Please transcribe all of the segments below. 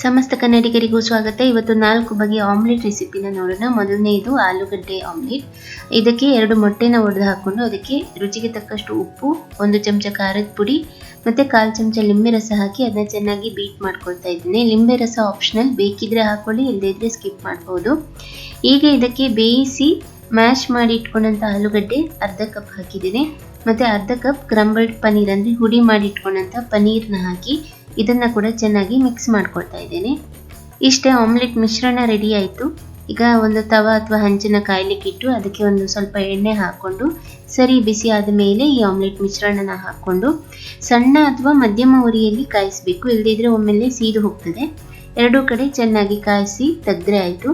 ಸಮಸ್ತ ಕನ್ನಡಿಗರಿಗೂ ಸ್ವಾಗತ. ಇವತ್ತು ನಾಲ್ಕು ಬಗೆಯ ಆಮ್ಲೆಟ್ ರೆಸಿಪಿನ ನೋಡೋಣ. ಮೊದಲನೇದು ಆಲೂಗಡ್ಡೆ ಆಮ್ಲೆಟ್. ಇದಕ್ಕೆ ಎರಡು ಮೊಟ್ಟೆನ ಒಡೆದು ಹಾಕ್ಕೊಂಡು ಅದಕ್ಕೆ ರುಚಿಗೆ ತಕ್ಕಷ್ಟು ಉಪ್ಪು, ಒಂದು ಚಮಚ ಖಾರದ ಪುಡಿ ಮತ್ತು ಕಾಲು ಚಮಚ ಲಿಂಬೆ ರಸ ಹಾಕಿ ಅದನ್ನ ಚೆನ್ನಾಗಿ ಬೀಟ್ ಮಾಡ್ಕೊಳ್ತಾ ಇದ್ದೀನಿ. ಲಿಂಬೆ ರಸ ಆಪ್ಷನಲ್ ಬೇಕಿದ್ರೆ ಹಾಕೊಳ್ಳಿ ಇಲ್ಲದೇ ಇದ್ರೆ ಸ್ಕಿಪ್ ಮಾಡ್ಬೋದು. ಈಗ ಇದಕ್ಕೆ ಬೇಯಿಸಿ ಮ್ಯಾಶ್ ಮಾಡಿ ಇಟ್ಕೊಂಡಂಥ ಆಲೂಗಡ್ಡೆ ಅರ್ಧ ಕಪ್ ಹಾಕಿದ್ದೀನಿ. ಮತ್ತು ಅರ್ಧ ಕಪ್ ಕ್ರಂಬಲ್ಡ್ ಪನ್ನೀರ್ ಅಂದರೆ ಹುಡಿ ಮಾಡಿ ಇಟ್ಕೊಂಡಂಥ ಪನ್ನೀರ್ನ ಹಾಕಿ ಇದನ್ನು ಕೂಡ ಚೆನ್ನಾಗಿ ಮಿಕ್ಸ್ ಮಾಡ್ಕೊಳ್ತಾ ಇದ್ದೇನೆ. ಇಷ್ಟೇ ಆಮ್ಲೆಟ್ ಮಿಶ್ರಣ ರೆಡಿ ಆಯಿತು. ಈಗ ಒಂದು ತವ ಅಥವಾ ಹಂಚಿನ ಇಟ್ಟು ಅದಕ್ಕೆ ಒಂದು ಸ್ವಲ್ಪ ಎಣ್ಣೆ ಹಾಕ್ಕೊಂಡು, ಸರಿ ಬಿಸಿ ಆದ ಮೇಲೆ ಈ ಆಮ್ಲೆಟ್ ಮಿಶ್ರಣನ ಹಾಕ್ಕೊಂಡು, ಸಣ್ಣ ಅಥವಾ ಮಧ್ಯಮ ಉರಿಯಲ್ಲಿ ಕಾಯಿಸಬೇಕು. ಇಲ್ಲದಿದ್ದರೆ ಒಮ್ಮೆಲೆ ಸೀದು ಹೋಗ್ತದೆ. ಎರಡೂ ಕಡೆ ಚೆನ್ನಾಗಿ ಕಾಯಿಸಿ ತೆಗೆದ್ರೆ ಆಯಿತು.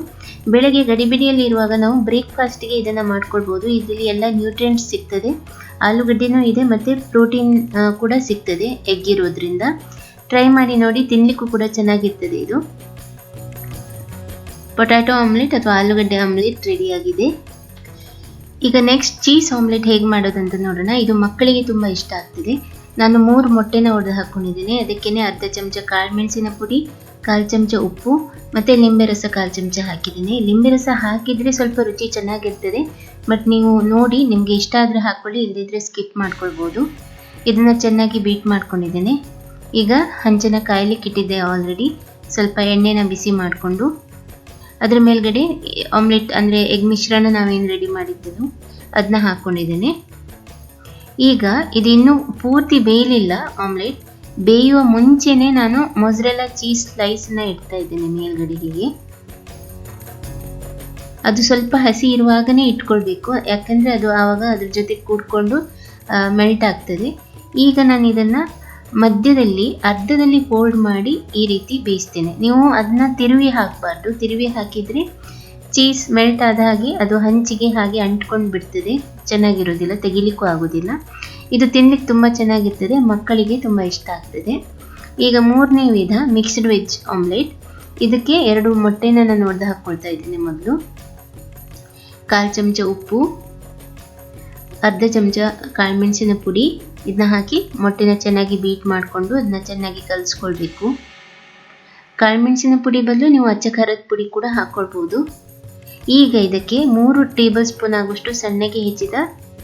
ಬೆಳಗ್ಗೆ ಗಡಿಬಿಡಿಯಲ್ಲಿ ಇರುವಾಗ ನಾವು ಬ್ರೇಕ್ಫಾಸ್ಟಿಗೆ ಇದನ್ನು ಮಾಡ್ಕೊಳ್ಬೋದು. ಇದರಲ್ಲಿ ಎಲ್ಲ ನ್ಯೂಟ್ರಿಯೆಂಟ್ಸ್ ಸಿಗ್ತದೆ. ಆಲೂಗಡ್ಡೆನೂ ಇದೆ, ಮತ್ತು ಪ್ರೋಟೀನ್ ಕೂಡ ಸಿಗ್ತದೆ ಎಗ್ ಇರೋದ್ರಿಂದ. ಟ್ರೈ ಮಾಡಿ ನೋಡಿ ತಿನ್ನಲಿಕ್ಕೂ ಕೂಡ ಚೆನ್ನಾಗಿರ್ತದೆ ಇದು. ಪೊಟ್ಯಾಟೊ ಆಮ್ಲೆಟ್ ಅಥವಾ ಆಲೂಗಡ್ಡೆ ಆಮ್ಲೆಟ್ ರೆಡಿಯಾಗಿದೆ ಈಗ ನೆಕ್ಸ್ಟ್ ಚೀಸ್ ಆಮ್ಲೆಟ್ ಹೇಗೆ ಮಾಡೋದಂತ ನೋಡೋಣ. ಇದು ಮಕ್ಕಳಿಗೆ ತುಂಬ ಇಷ್ಟ ಆಗ್ತದೆ. ನಾನು ಮೂರು ಮೊಟ್ಟೆನ ಒಡೆದು ಹಾಕ್ಕೊಂಡಿದ್ದೀನಿ ಅದಕ್ಕೇ ಅರ್ಧ ಚಮಚ ಕಾಳು ಮೆಣಸಿನ ಪುಡಿ, ಕಾಲು ಚಮಚ ಉಪ್ಪು, ಮತ್ತು ಲಿಂಬೆ ರಸ ಕಾಲು ಚಮಚ ಹಾಕಿದ್ದೀನಿ. ಲಿಂಬೆ ರಸ ಹಾಕಿದರೆ ಸ್ವಲ್ಪ ರುಚಿ ಚೆನ್ನಾಗಿರ್ತದೆ. ಬಟ್ ನೀವು ನೋಡಿ, ನಿಮಗೆ ಇಷ್ಟ ಆದರೆ ಹಾಕ್ಕೊಳ್ಳಿ ಇಲ್ಲದಿದ್ದರೆ ಸ್ಕಿಪ್ ಮಾಡ್ಕೊಳ್ಬೋದು. ಇದನ್ನು ಚೆನ್ನಾಗಿ ಬೀಟ್ ಮಾಡ್ಕೊಂಡಿದ್ದೇನೆ. ಈಗ ಹಂಚನ ಕಾಯ್ಲಿಕ್ಕೆ ಇಟ್ಟಿದ್ದೆ ಆಲ್ರೆಡಿ ಸ್ವಲ್ಪ ಎಣ್ಣೆನ ಬಿಸಿ ಮಾಡಿಕೊಂಡು, ಅದರ ಮೇಲ್ಗಡೆ ಆಮ್ಲೆಟ್ ಅಂದರೆ ಎಗ್ ಮಿಶ್ರಣ ನಾವೇನು ರೆಡಿ ಮಾಡಿದ್ದೆವು ಅದನ್ನ ಹಾಕ್ಕೊಂಡಿದ್ದೇನೆ ಈಗ ಇದು ಇನ್ನೂ ಪೂರ್ತಿ ಬೇಯಲಿಲ್ಲ ಆಮ್ಲೆಟ್ ಬೇಯುವ ಮುಂಚೆನೇ ನಾನು ಮೊಸರೆಲ್ಲ ಚೀಸ್ ಸ್ಲೈಸ್ನ ಇಡ್ತಾ ಇದ್ದೇನೆ ಮೇಲ್ಗಡೆ ಹೀಗೆ ಅದು ಸ್ವಲ್ಪ ಹಸಿ ಇರುವಾಗನೇ ಇಟ್ಕೊಳ್ಬೇಕು, ಯಾಕಂದರೆ ಅದು ಆವಾಗ ಅದ್ರ ಜೊತೆ ಕೂಡ್ಕೊಂಡು ಮೆಲ್ಟ್ ಆಗ್ತದೆ. ಈಗ ನಾನು ಇದನ್ನು ಮಧ್ಯದಲ್ಲಿ ಅರ್ಧದಲ್ಲಿ ಫೋಲ್ಡ್ ಮಾಡಿ ಈ ರೀತಿ ಬೇಯಿಸ್ತೇನೆ. ನೀವು ಅದನ್ನ ತಿರುವಿ ಹಾಕಬಾರ್ದು. ತಿರುವಿ ಹಾಕಿದರೆ ಚೀಸ್ ಮೆಲ್ಟ್ ಆದ ಹಾಗೆ ಅದು ಹಂಚಿಗೆ ಹಾಗೆ ಅಂಟ್ಕೊಂಡು ಬಿಡ್ತದೆ. ಚೆನ್ನಾಗಿರೋದಿಲ್ಲ ತೆಗಿಲಿಕ್ಕೂ ಆಗೋದಿಲ್ಲ. ಇದು ತಿನ್ನಲಿಕ್ಕೆ ತುಂಬ ಚೆನ್ನಾಗಿರ್ತದೆ, ಮಕ್ಕಳಿಗೆ ತುಂಬ ಇಷ್ಟ ಆಗ್ತದೆ. ಈಗ ಮೂರನೇ ವಿಧ ಮಿಕ್ಸ್ಡ್ ವೆಜ್ ಆಮ್ಲೆಟ್ ಇದಕ್ಕೆ ಎರಡು ಮೊಟ್ಟೆನ ನಾನು ಒಡೆದು ಹಾಕ್ಕೊಳ್ತಾ ಇದ್ದೀನಿ ಮೊದಲು. ಕಾಲು ಚಮಚ ಉಪ್ಪು, ಅರ್ಧ ಚಮಚ ಕಾಳುಮೆಣಸಿನ ಪುಡಿ ಇದನ್ನ ಹಾಕಿ ಮೊಟ್ಟೆನ ಚೆನ್ನಾಗಿ ಬೀಟ್ ಮಾಡಿಕೊಂಡು ಅದನ್ನ ಚೆನ್ನಾಗಿ ಕಲಿಸ್ಕೊಳ್ಬೇಕು. ಕಾಳುಮೆಣಸಿನ ಪುಡಿ ಬದಲು ನೀವು ಅಚ್ಚ ಖಾರದ ಪುಡಿ ಕೂಡ ಹಾಕ್ಕೊಳ್ಬೋದು ಈಗ ಇದಕ್ಕೆ ಮೂರು ಟೇಬಲ್ ಸ್ಪೂನ್ ಆಗುವಷ್ಟು ಸಣ್ಣಗೆ ಹೆಚ್ಚಿದ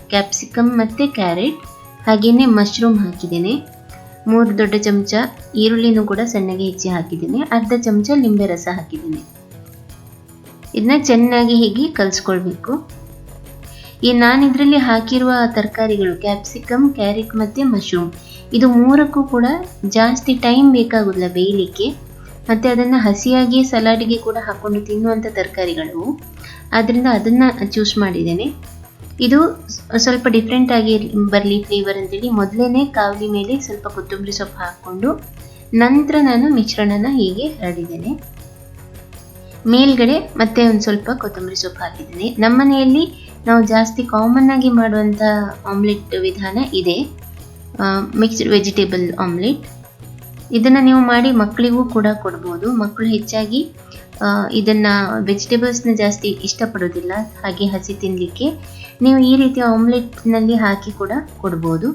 ಕ್ಯಾಪ್ಸಿಕಮ್ ಮತ್ತು ಕ್ಯಾರೆಟ್ ಹಾಗೆಯೇ ಮಶ್ರೂಮ್ ಹಾಕಿದ್ದೇನೆ. ಮೂರು ದೊಡ್ಡ ಚಮಚ ಈರುಳ್ಳಿನೂ ಕೂಡ ಸಣ್ಣಗೆ ಹೆಚ್ಚಿ ಹಾಕಿದ್ದೇನೆ. ಅರ್ಧ ಚಮಚ ಲಿಂಬೆ ರಸ ಹಾಕಿದ್ದೀನಿ. ಇದನ್ನ ಚೆನ್ನಾಗಿ ಹೀಗೆ ಕಲಿಸ್ಕೊಳ್ಬೇಕು? ಈ ನಾನು ಇದರಲ್ಲಿ ಹಾಕಿರುವ ತರಕಾರಿಗಳು ಕ್ಯಾಪ್ಸಿಕಮ್ ಕ್ಯಾರೆಟ್ ಮತ್ತು ಮಶ್ರೂಮ್. ಇದು ಮೂರಕ್ಕೂ ಕೂಡ ಜಾಸ್ತಿ ಟೈಮ್ ಬೇಕಾಗೋದಿಲ್ಲ ಬೇಯಲಿಕ್ಕೆ. ಮತ್ತು ಅದನ್ನು ಹಸಿಯಾಗಿ ಸಲಾಡಿಗೆ ಕೂಡ ಹಾಕ್ಕೊಂಡು ತಿನ್ನುವಂಥ ತರಕಾರಿಗಳು. ಆದ್ದರಿಂದ ಅದನ್ನು ಚೂಸ್ ಮಾಡಿದ್ದೇನೆ. ಇದು ಸ್ವಲ್ಪ ಡಿಫ್ರೆಂಟ್ ಆಗಿ ಬರಲಿ ಫ್ಲೇವರ್ ಅಂತೇಳಿ ಮೊದಲೇ ಕಾವಲಿ ಮೇಲೆ ಸ್ವಲ್ಪ ಕೊತ್ತಂಬರಿ ಸೊಪ್ಪು ಹಾಕ್ಕೊಂಡು ನಂತರ ನಾನು ಮಿಶ್ರಣನ ಹೀಗೆ ಹರಡಿದ್ದೇನೆ. ಮೇಲ್ಗಡೆ ಮತ್ತೆ ಒಂದು ಸ್ವಲ್ಪ ಕೊತ್ತಂಬರಿ ಸೊಪ್ಪು ಹಾಕಿದ್ದೇನೆ. ನಮ್ಮ ಮನೆಯಲ್ಲಿ ನಾವು ಜಾಸ್ತಿ ಕಾಮನ್ ಆಗಿ ಮಾಡುವಂಥ ಆಮ್ಲೆಟ್ ವಿಧಾನ ಇದೆ. ಮಿಕ್ಸ್ಡ್ ವೆಜಿಟೇಬಲ್ ಆಮ್ಲೆಟ್ ಇದನ್ನು ನೀವು ಮಾಡಿ ಮಕ್ಕಳಿಗೂ ಕೂಡ ಕೊಡ್ಬೋದು. ಮಕ್ಕಳು ಹೆಚ್ಚಾಗಿ ಇದನ್ನು ವೆಜಿಟೇಬಲ್ಸ್ನ ಜಾಸ್ತಿ ಇಷ್ಟಪಡೋದಿಲ್ಲ. ಹಾಗೆ ಹಸಿ ತಿನ್ನಲಿಕ್ಕೆ ನೀವು ಈ ರೀತಿ ಆಮ್ಲೆಟ್ನಲ್ಲಿ ಹಾಕಿ ಕೂಡ ಕೊಡ್ಬೋದು.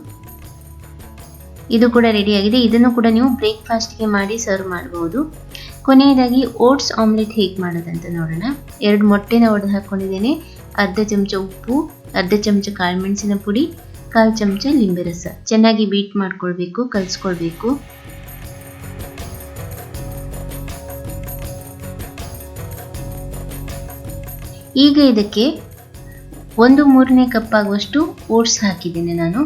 ಇದು ಕೂಡ ರೆಡಿಯಾಗಿದೆ ಇದನ್ನು ಕೂಡ ನೀವು ಬ್ರೇಕ್ಫಾಸ್ಟ್ಗೆ ಮಾಡಿ ಸರ್ವ್ ಮಾಡ್ಬೋದು. ಕೊನೆಯದಾಗಿ ಓಟ್ಸ್ ಆಮ್ಲೆಟ್ ಹೇಗೆ ಮಾಡೋದಂತ ನೋಡೋಣ. ಎರಡು ಮೊಟ್ಟೆನ ಒಡೆದು ಹಾಕ್ಕೊಂಡಿದ್ದೇನೆ ಅರ್ಧ ಚಮಚ ಉಪ್ಪು, ಅರ್ಧ ಚಮಚ ಕಾಳುಮೆಣಸಿನ ಪುಡಿ, ಕಾಲು ಚಮಚ ಲಿಂಬೆ ರಸ ಚೆನ್ನಾಗಿ ಬೀಟ್ ಮಾಡ್ಕೊಳ್ಬೇಕು, ಕಲಿಸ್ಕೊಳ್ಬೇಕು. ಈಗ ಇದಕ್ಕೆ ಒಂದು ಮೂರನೇ ಕಪ್ ಆಗುವಷ್ಟು ಓಟ್ಸ್ ಹಾಕಿದ್ದೇನೆ ನಾನು.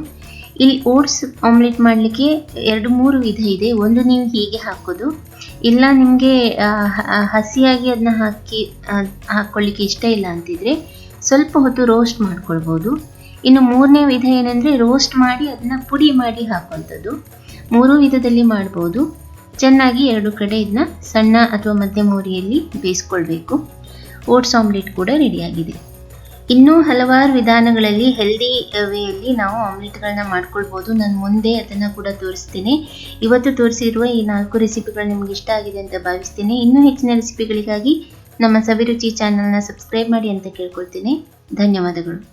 ಇಲ್ಲಿ ಓಟ್ಸ್ ಆಮ್ಲೆಟ್ ಮಾಡಲಿಕ್ಕೆ ಎರಡು ಮೂರು ವಿಧ ಇದೆ. ಒಂದು ನೀವು ಹೀಗೆ ಹಾಕೋದು. ಇಲ್ಲ ನಿಮಗೆ ಹಸಿಯಾಗಿ ಅದನ್ನ ಹಾಕಿ ಹಾಕ್ಕೊಳ್ಳಿಕ್ಕೆ ಇಷ್ಟ ಇಲ್ಲ ಅಂತಿದ್ರೆ ಸ್ವಲ್ಪ ಹೊತ್ತು ರೋಸ್ಟ್ ಮಾಡ್ಕೊಳ್ಬೋದು. ಇನ್ನು ಮೂರನೇ ವಿಧ ಏನಂದರೆ ರೋಸ್ಟ್ ಮಾಡಿ ಅದನ್ನು ಪುಡಿ ಮಾಡಿ ಹಾಕುವಂಥದ್ದು. ಮೂರು ವಿಧದಲ್ಲಿ ಮಾಡ್ಬೋದು. ಚೆನ್ನಾಗಿ ಎರಡು ಕಡೆ ಇದನ್ನ ಸಣ್ಣ ಅಥವಾ ಮಧ್ಯಮ ಉರಿಯಲ್ಲಿ ಬೇಯಿಸ್ಕೊಳ್ಬೇಕು. ಓಟ್ಸ್ ಆಮ್ಲೆಟ್ ಕೂಡ ರೆಡಿಯಾಗಿದೆ ಇನ್ನೂ ಹಲವಾರು ವಿಧಾನಗಳಲ್ಲಿ ಹೆಲ್ದಿ ವೇಯಲ್ಲಿ ನಾವು ಆಮ್ಲೆಟ್ಗಳನ್ನ ಮಾಡ್ಕೊಳ್ಬೋದು. ನಾನು ಮುಂದೆ ಅದನ್ನು ಕೂಡ ತೋರಿಸ್ತೀನಿ. ಇವತ್ತು ತೋರಿಸಿರುವ ಈ ನಾಲ್ಕು ರೆಸಿಪಿಗಳು ನಿಮ್ಗೆ ಇಷ್ಟ ಆಗಿದೆ ಅಂತ ಭಾವಿಸ್ತೀನಿ. ಇನ್ನೂ ಹೆಚ್ಚಿನ ರೆಸಿಪಿಗಳಿಗಾಗಿ ನಮ್ಮ ಸವಿರುಚಿ ಚಾನಲ್ನ ಸಬ್ಸ್ಕ್ರೈಬ್ ಮಾಡಿ ಅಂತ ಕೇಳ್ಕೊಳ್ತೀನಿ. ಧನ್ಯವಾದಗಳು.